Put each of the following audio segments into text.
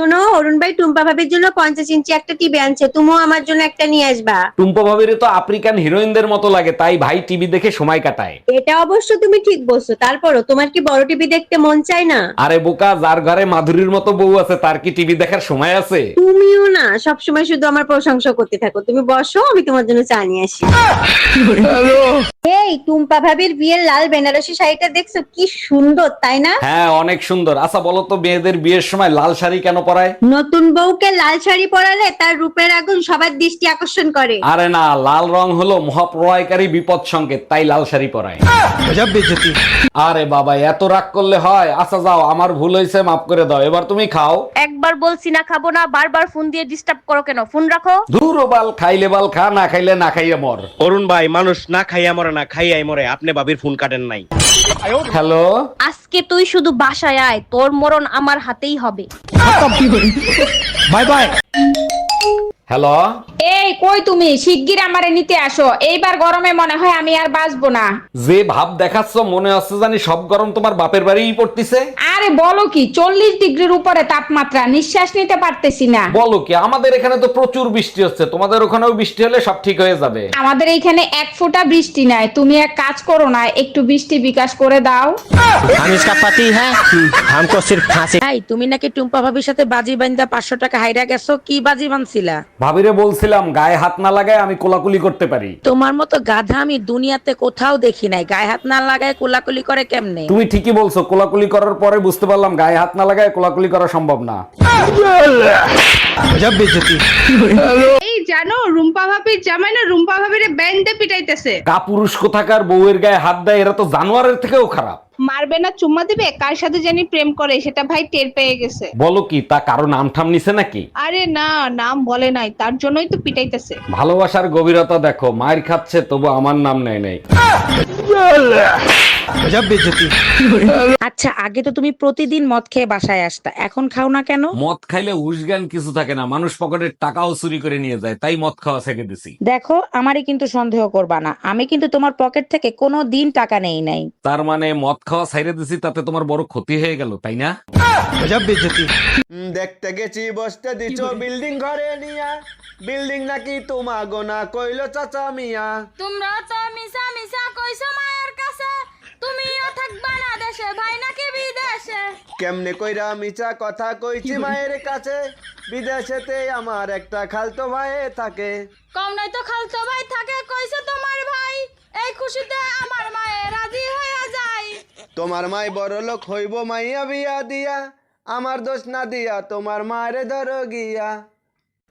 শোনো অরুণ ভাই টুম্পা ভাবির জন্য পঞ্চাশ ইঞ্চি একটা টিভি আনছে। তুমিও আমার জন্য একটা নিয়ে আসবা। টুম্পা ভাবিরে তো আফ্রিকান হিরোইনদের মতো লাগে তাই ভাই টিভি দেখে সময় কাটায়। এটা অবশ্য তুমি ঠিক বলছো তারপরও তোমার কি বড় টিভি দেখতে মন চায় না? আরে বোকা যার ঘরে মাধুরীর মতো বউ আছে তার কি টিভি দেখার সময় আছে? তুমিও না সবসময় শুধু আমার প্রশংসা করতে থাকো। তুমি বসো আমি তোমার জন্য চা নিয়ে আসি। এই টুম্পা ভাবির বিয়ের লাল বেনারসি শাড়িটা দেখছ? কি সুন্দর তাই না? হ্যাঁ অনেক সুন্দর। আচ্ছা বলো তো মেয়েদের বিয়ের সময় লাল শাড়ি কেন পরায় নতুন বউকে লাল শাড়ি পরালে তার রূপের আগুন সবার দৃষ্টি আকর্ষণ করে। আরে না লাল রং হলো মহাপ্রলয়কারী বিপদ সংকেত তাই লাল শাড়ি পরায়। আরে বাবা এত রাগ করলে হয়। আচ্ছা যাও আমার ভুল হয়েছে মাফ করে দাও। এবার তুমি খাও। একবার বলছি না খাব না বারবার ফোন দিয়ে ডিস্টার্ব করো কেন? ফোন রাখো। ধুর বাল খাইলে বাল খা না খাইলে না খাইয়ে মর। অরুণ ভাই মানুষ না খাইয়া মরে না খাইয়াই মরে। আপনি বাবির ফোন কাটেন নাই। হ্যালো? আজকে তুই শুধু বাসায় আয় তোর মরণ আমার হাতেই হবে। বাই বাই হ্যালো এই কই তুমি? শিগগির আমারে নিতে আসো। এইবার গরমে মনে হয় আমি আর বাঁচবো না। যে ভাব দেখাচ্ছ মনে হচ্ছে জানি সব গরম তোমার বাপের বাড়িই পড়তিছে। আরে বলো কি চল্লিশ ডিগ্রির উপরে তাপমাত্রা নিঃশ্বাস নিতে পারতেছি না। বলো কি আমাদের এখানে তো প্রচুর বৃষ্টি হচ্ছে তোমাদের ওখানেও বৃষ্টি হলে সব ঠিক হয়ে যাবে। আমাদের এখানে এক ফোঁটা বৃষ্টি নাই তুমি এক কাজ করো না একটু বৃষ্টি বিকাশ করে দাও। আমি ইসকা পাতি হ্যাঁ? হামকো সিরফ ফাঁসি। ভাই তুমি নাকি টুম্পা ভাবির সাথে বাজি বান্দা পাঁচশো টাকা হাইরা গেছো কি বাজি বানছিলা ভাবিরে বলছিলাম গায়ে হাত না লাগায় আমি কোলাকুলি করতে পারি। তোমার মতো গাধা আমি দুনিয়াতে কোথাও দেখি নাই। গায়ে হাত না লাগায় কোলাকুলি করে কেমনে? তুমি ঠিকই বলছো কোলাকুলি করার পরে বুঝতে পারলাম গায়ে হাত না লাগায় কোলাকুলি করা সম্ভব না। এই জানো রুম্পা ভাবির জামাই না রুম্পা ভাবিরে ব্যান্ডে পিটাইতেছে। কাপুরুষ কোথাকার বউয়ের গায়ে হাত দেয় এরা তো জানোয়ারের থেকেও খারাপ। মারবে না চুম্মা দিবে? কার সাথে জানি প্রেম করে? সেটা ভাই টের পেয়ে গেছে। বলো কি তা কারও নাম ঠাম নিছে নাকি? আরে না নাম বলে নাই তার জন্যই তো পিটাইতেছে। ভালোবাসার গভীরতা দেখো মায়ের খাচ্ছে তবু আমার নাম নেয় নাই। আচ্ছা আগে তো তুমি প্রতিদিন মদ খেয়ে বাসায় আসতা এখন খাও না কেন? মদ খাইলে উসগান কিছু থাকে না মানুষ পকেটের টাকাও চুরি করে নিয়ে যায় তাই মদ খাওয়া ছেড়ে দিছি। দেখো আমারই কিন্তু সন্দেহ করবা না আমি কিন্তু তোমার পকেট থেকে কোনো দিন টাকা নেই নাই। তার মানে মদ খাওয়া ছাইরে দিছি তাতে তোমার বড় ক্ষতি হয়ে গেল তাই না? দেখতে গেছি বসতে দিছো বিল্ডিং ঘরে নিয়া। বিল্ডিং নাকি তোমা গোনা কইলো চাচা মিয়া। তোমরা তো কইছো মায়ের কাছে। তুমিও থাকবা না দেশে ভাই নাকি বিদেশে? কেমনে কইরা মিছা কথা কইছি মায়ের কাছে? বিদেশেতে আমার একটা খালতো ভাই থাকে। কম নাই তো খালতো ভাই থাকে কইছে তোমার ভাই। এই খুশিতে আমার মায়ে রাজি তোমার মাই বড় লোক হইব মাইয়া বিয়া দিয়া। আমার দোষ না দিয়া তোমার মারে ধরো গিয়া।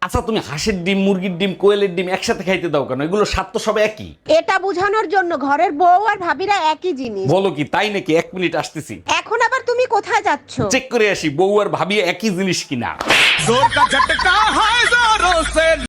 আচ্ছা তুমি হাঁসের ডিম মুরগির ডিম কোয়েলের ডিম একসাথে খাইতে দাও কেন? এগুলো স্বাদ তো সব একই। এটা বোঝানোর জন্য ঘরের বউ আর ভাবিরা একই জিনিস। বলো কি তাই নাকি? এক মিনিট আসতেছি। এখন আবার তুমি কোথায় যাচ্ছ? চেক করে আসি বউ আর ভাবি একই জিনিস কিনা।